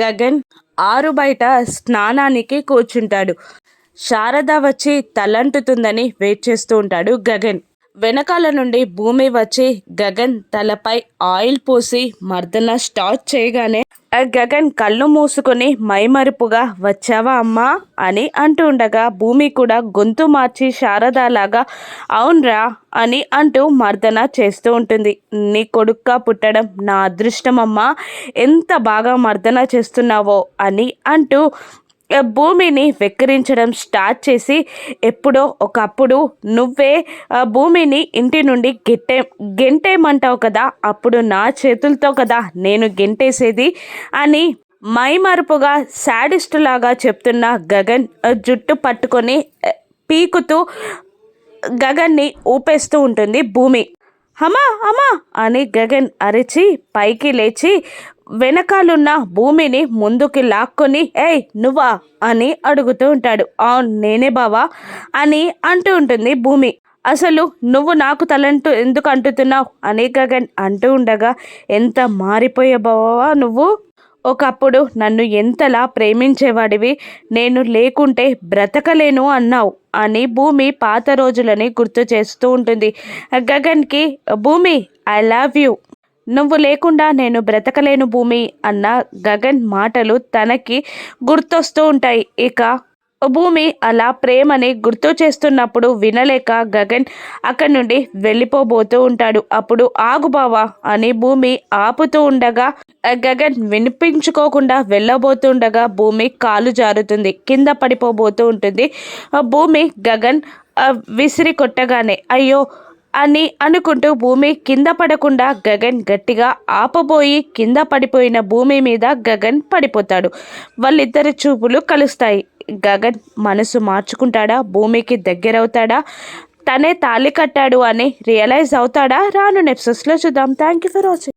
గగన్ ఆరు బయట స్నానానికి కూర్చుంటాడు. శారద వచ్చి తలంటుతుందని వెయిట్ చేస్తూ ఉంటాడు గగన్. వెనకాల నుండి భూమి వచ్చి గగన్ తలపై ఆయిల్ పోసి మర్దన స్టార్ట్ చేయగానే ఆ గగన్ కళ్ళు మూసుకొని మైమరుపుగా వచ్చావా అమ్మా? అని అంటూ ఉండగా భూమి కూడా గొంతు మార్చి శారదాలాగా అవునరా అని అంటూ మర్దన చేస్తూ ఉంటుంది. నీ కొడుక్క పుట్టడం నా అదృష్టం అమ్మా. ఎంత బాగా మర్దన చేస్తున్నావో అని అంటూ భూమిని వెక్కిరించడం స్టార్ట్ చేసి ఎప్పుడో ఒకప్పుడు నువ్వే భూమిని ఇంటి నుండి గెట్టే గెంటేయమంటావు కదా అప్పుడు నా చేతులతో కదా నేను గెంటేసేది అని మైమరుపుగా శాడిస్ట్ లాగా చెప్తున్న గగన్ జుట్టు పట్టుకొని పీకుతూ గగన్ని ఊపేస్తూ ఉంటుంది భూమి. అమ్మా అమ్మా అని గగన్ అరిచి పైకి లేచి వెనకాలున్న భూమిని ముందుకి లాక్కొని ఏయ్ నువ్వా? అని అడుగుతూ ఉంటాడు. అవును నేనే బావా అని అంటూ ఉంటుంది భూమి. అసలు నువ్వు నాకు తలంటూ ఎందుకు అంటుతున్నావు? అని గగన్ అంటూ ఉండగా ఎంత మారిపోయే బావా నువ్వు? ఒకప్పుడు నన్ను ఎంతలా ప్రేమించేవాడివి నేను లేకుంటే బ్రతకలేను అన్నావు అని భూమి పాత రోజులని గుర్తు చేస్తూ ఉంటుంది. గగన్కి భూమి ఐ లవ్ యూ నువ్వు లేకుండా నేను బ్రతకలేను భూమి అన్న గగన్ మాటలు తనకి గుర్తొస్తూ ఉంటాయి. ఇక భూమి అలా ప్రేమని గుర్తు చేస్తున్నప్పుడు వినలేక గగన్ అక్కడి నుండి వెళ్ళిపోబోతూ ఉంటాడు. అప్పుడు ఆగు బావా అని భూమి ఆపుతూ ఉండగా ఆ గగన్ వినిపించుకోకుండా వెళ్ళబోతుండగా భూమి కాలు జారుతుంది. కింద పడిపోబోతూ ఉంటుంది. ఆ భూమి గగన్ విసిరి కొట్టగానే అయ్యో అని అనుకుంటూ భూమి కింద పడకుండా గగన్ గట్టిగా ఆపబోయి కింద పడిపోయిన భూమి మీద గగన్ పడిపోతాడు. వాళ్ళిద్దరి చూపులు కలుస్తాయి. గగన్ మనసు మార్చుకుంటాడా? భూమికి దగ్గరవుతాడా? తనే తాళి కట్టాడు అని రియలైజ్ అవుతాడా? రాను నెప్సెస్లో చూద్దాం. Thank you for watching.